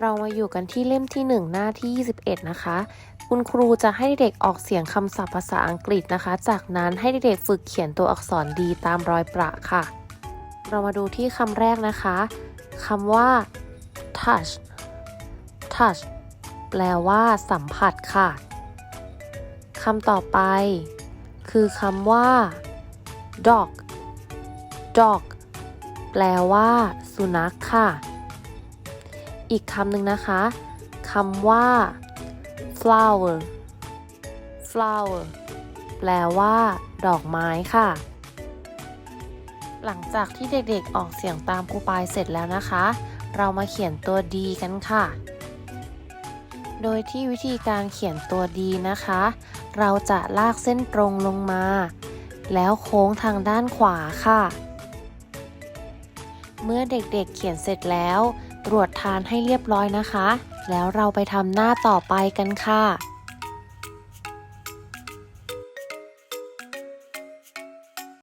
เรามาอยู่กันที่เล่มที่ 1 หน้าที่ 21 นะคะ คุณครูจะให้เด็กออกเสียงคำศัพท์ภาษาอังกฤษนะคะ จากนั้นให้เด็กฝึกเขียนตัวอักษรดีตามรอยประค่ะ เรามาดูที่คำแรกนะคะคำว่า touch touch แปลว่า สัมผัสค่ะคำต่อไป คือคำว่า dog dog แปลว่า สุนัขค่ะ อีกคำหนึ่งนะคะคำว่า flower flower แปลว่า ดอกไม้ค่ะ หลังจากที่เด็กๆออกเสียงตามครูปายเสร็จแล้วนะคะ เรามาเขียนตัวดีกันค่ะ โดยที่วิธีการเขียนตัวดีนะคะ เราจะลากเส้นตรงลงมา แล้วโค้งทางด้านขวาค่ะ เมื่อเด็กๆเขียนเสร็จแล้ว ตรวจทานให้เรียบร้อยนะคะ แล้วเราไปทำหน้าต่อไปกันค่ะ